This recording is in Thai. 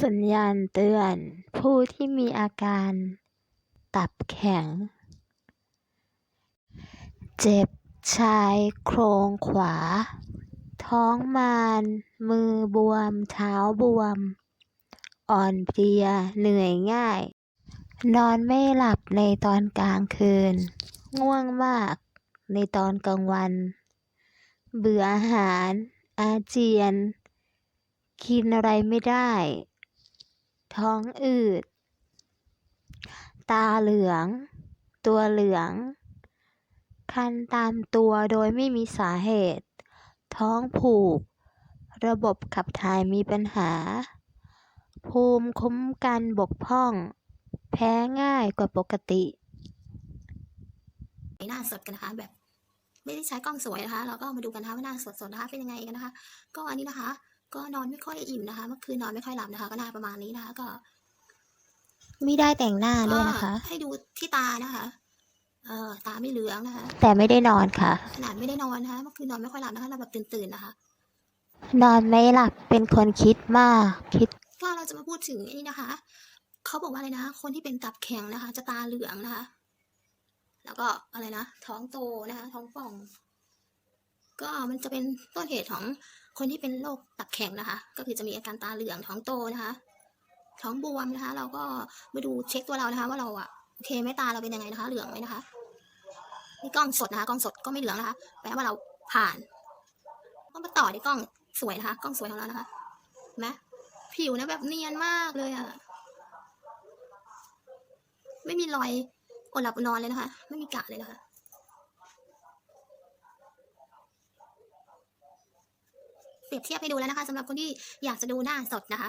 สัญญาณเตือนผู้ที่มีอาการ ตับแข็ง เจ็บชายโครงขวา ท้องมาน มือบวม เท้าบวม อ่อนเพลีย เหนื่อยง่าย นอนไม่หลับในตอนกลางคืน ง่วงมากในตอนกลางวัน เบื่ออาหาร อาเจียน กินอะไรไม่ได้ ท้องอืด ตาเหลือง ตัวเหลือง คันตามตัวโดยไม่มีสาเหตุ ท้องผูก ระบบขับถ่ายมีปัญหา ภูมิคุ้มกันบกพร่อง แพ้ง่ายกว่าปกติหน้าสดกันนะคะแบบ ไม่ได้ใช้กล้องสวยนะคะ เราก็มาดูกันนะคะว่าหน้าสดๆนะคะเป็นยังไงกันนะคะ ก็อันนี้นะคะ ก็นอนไม่ค่อยอิ่มนะคะเมื่อคืนนอนไม่ค่อยหลับนะคะ ก็หน้าประมาณนี้นะคะ ก็ไม่ได้แต่งหน้าด้วยนะคะ ก็ให้ดูที่ตานะคะ เออตาไม่เหลืองนะคะ แต่ไม่ได้นอนค่ะ ขนาดไม่ได้นอนนะคะเมื่อคืนนอนไม่ค่อยหลับนะคะเราแบบตื่นๆนะคะ นอนไม่หลับเป็นคนคิดมาก คิดก็เราจะมาพูดถึงไอ้นี่นะคะ เขาบอกว่าอะไรนะคนที่เป็นตับแข็งนะคะ จะตาเหลืองนะคะ แล้วก็อะไรนะท้องโตนะคะ ท้องป่อง ก็มันจะเป็นต้นเหตุของ คนที่เป็นโรคตับแข็งนะคะ ก็คือจะมีอาการตาเหลืองท้องโตนะคะ ท้องบวมนะคะ เราก็มาดูเช็คตัวเรานะคะ ว่าเราอะโอเคไหมตาเราเป็นยังไงนะคะ เหลืองไหมนะคะนี่กล้องสดนะคะกล้องสดก็ไม่เหลืองนะคะแปลว่าเราผ่านก็มาต่อที่กล้องสวยนะคะกล้องสวยของเรานะคะนไหมผิวนะแบบเนียนมากเลยอะไม่มีรอยอดหลับนอนเลยนะคะ ไม่มีกะเลยนะคะ เปรียบเทียบให้ดูแล้วนะคะสำหรับคนที่อยากจะดูหน้าสดนะคะ